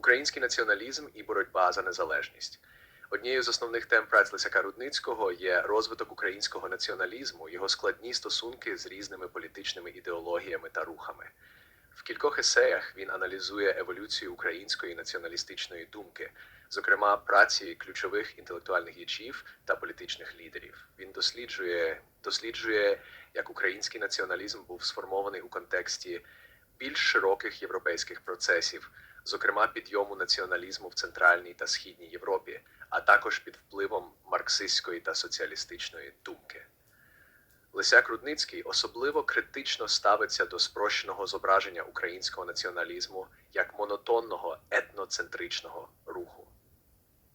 Український націоналізм і боротьба за незалежність. Однією з основних тем праць Лисяка Рудницького є розвиток українського націоналізму, його складні стосунки з різними політичними ідеологіями та рухами. В кількох есеях він аналізує еволюцію української націоналістичної думки, зокрема праці ключових інтелектуальних діячів та політичних лідерів. Він досліджує, досліджує, як український націоналізм був сформований у контексті більш широких європейських процесів, зокрема підйому націоналізму в Центральній та Східній Європі, а також під впливом марксистської та соціалістичної думки. Лисяк Рудницький особливо критично ставиться до спрощеного зображення українського націоналізму як монотонного етноцентричного руху.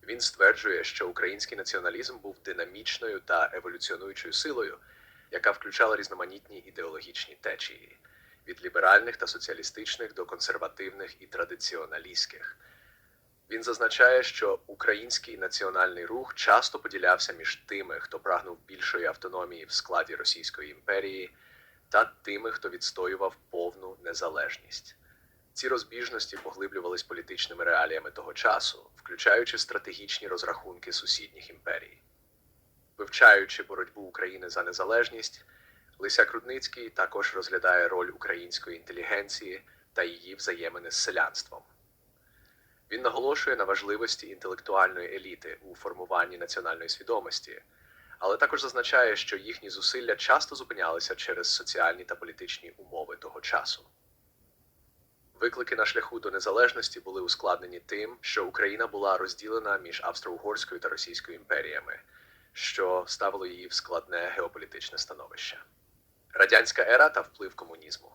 Він стверджує, що український націоналізм був динамічною та еволюціонуючою силою, яка включала різноманітні ідеологічні течії від ліберальних та соціалістичних до консервативних і традиціоналістських. Він зазначає, що український національний рух часто поділявся між тими, хто прагнув більшої автономії в складі Російської імперії, та тими, хто відстоював повну незалежність. Ці розбіжності поглиблювались політичними реаліями того часу, включаючи стратегічні розрахунки сусідніх імперій. Вивчаючи боротьбу України за незалежність, Лисяк Рудницький також розглядає роль української інтелігенції та її взаємини з селянством. Він наголошує на важливості інтелектуальної еліти у формуванні національної свідомості, але також зазначає, що їхні зусилля часто зупинялися через соціальні та політичні умови того часу. Виклики на шляху до незалежності були ускладнені тим, що Україна була розділена між Австро-Угорською та Російською імперіями, що ставило її в складне геополітичне становище. Радянська ера та вплив комунізму.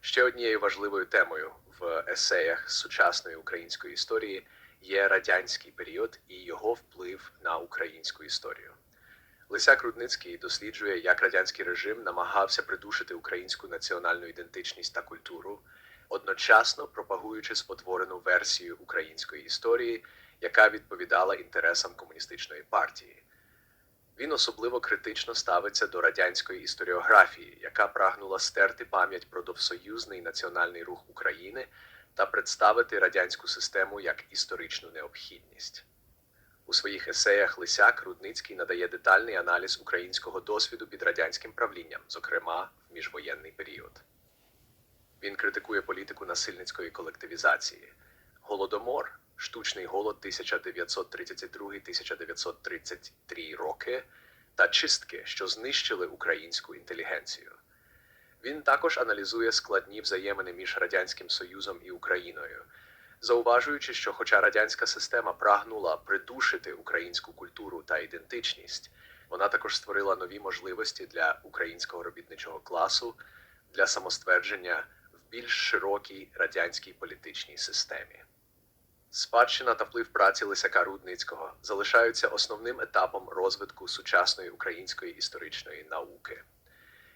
Ще однією важливою темою в есеях сучасної української історії є радянський період і його вплив на українську історію. Лисяк Рудницький досліджує, як радянський режим намагався придушити українську національну ідентичність та культуру, одночасно пропагуючи спотворену версію української історії, яка відповідала інтересам комуністичної партії. Він особливо критично ставиться до радянської історіографії, яка прагнула стерти пам'ять про довсоюзний національний рух України та представити радянську систему як історичну необхідність. У своїх есеях Лисяк Рудницький надає детальний аналіз українського досвіду під радянським правлінням, зокрема в міжвоєнний період. Він критикує політику насильницької колективізації, голодомор, штучний голод 1932-1933 роки та чистки, що знищили українську інтелігенцію. Він також аналізує складні взаємини між Радянським Союзом і Україною, зауважуючи, що, хоча радянська система прагнула придушити українську культуру та ідентичність, вона також створила нові можливості для українського робітничого класу для самоствердження в більш широкій радянській політичній системі. Спадщина та вплив праці Лисяка Рудницького залишаються основним етапом розвитку сучасної української історичної науки.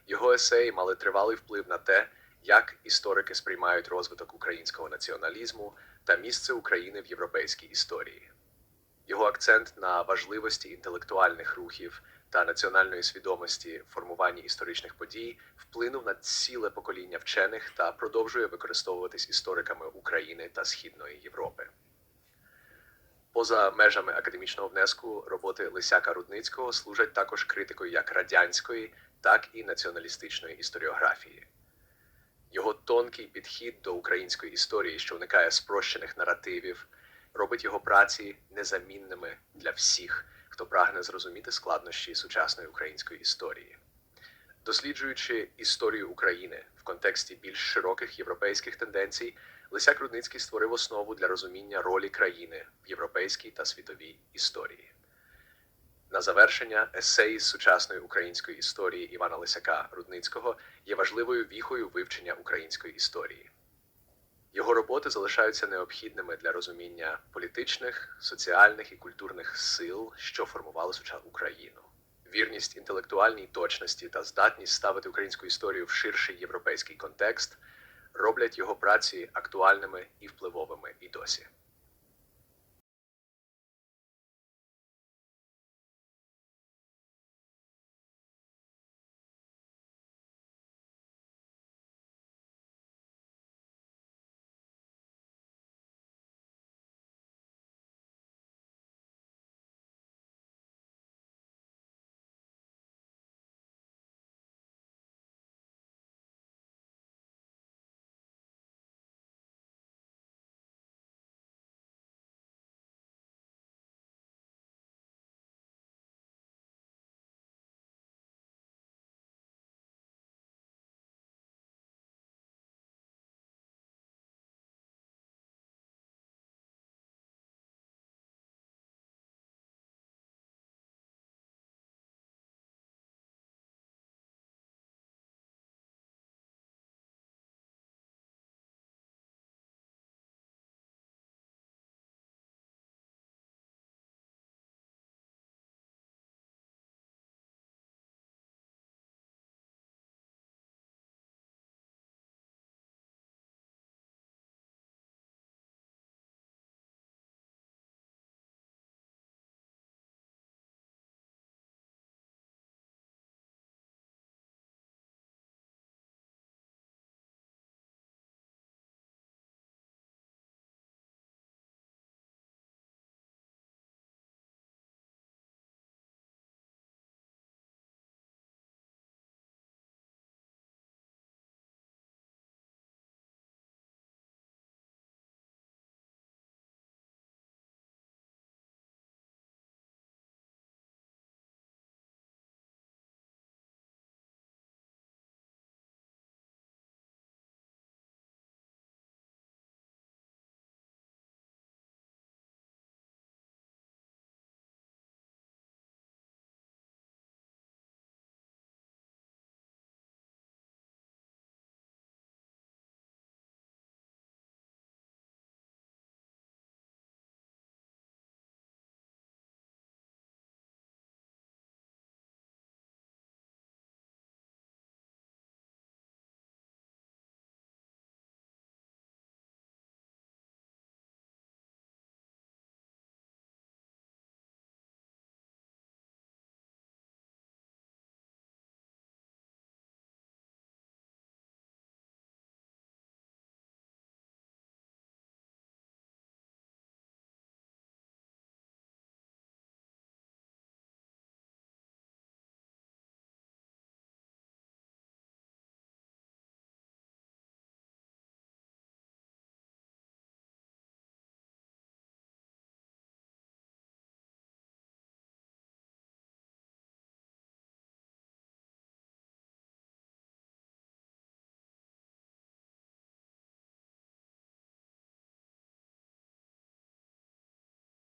Його есеї мали тривалий вплив на те, як історики сприймають розвиток українського націоналізму та місце України в європейській історії. Його акцент на важливості інтелектуальних рухів та національної свідомості в формуванні історичних подій вплинув на ціле покоління вчених та продовжує використовуватись істориками України та Східної Європи. Поза межами академічного внеску роботи Лисяка Рудницького служать також критикою як радянської, так і націоналістичної історіографії. Його тонкий підхід до української історії, що уникає спрощених наративів, робить його праці незамінними для всіх, хто прагне зрозуміти складнощі сучасної української історії. Досліджуючи історію України в контексті більш широких європейських тенденцій, Лисяк Рудницький створив основу для розуміння ролі країни в європейській та світовій історії. На завершення есеї з сучасної української історії Івана Лисяка Рудницького є важливою віхою вивчення української історії. Його роботи залишаються необхідними для розуміння політичних, соціальних і культурних сил, що формували сучасну Україну. Вірність інтелектуальній точності та здатність ставити українську історію в ширший європейський контекст роблять його праці актуальними і впливовими і досі.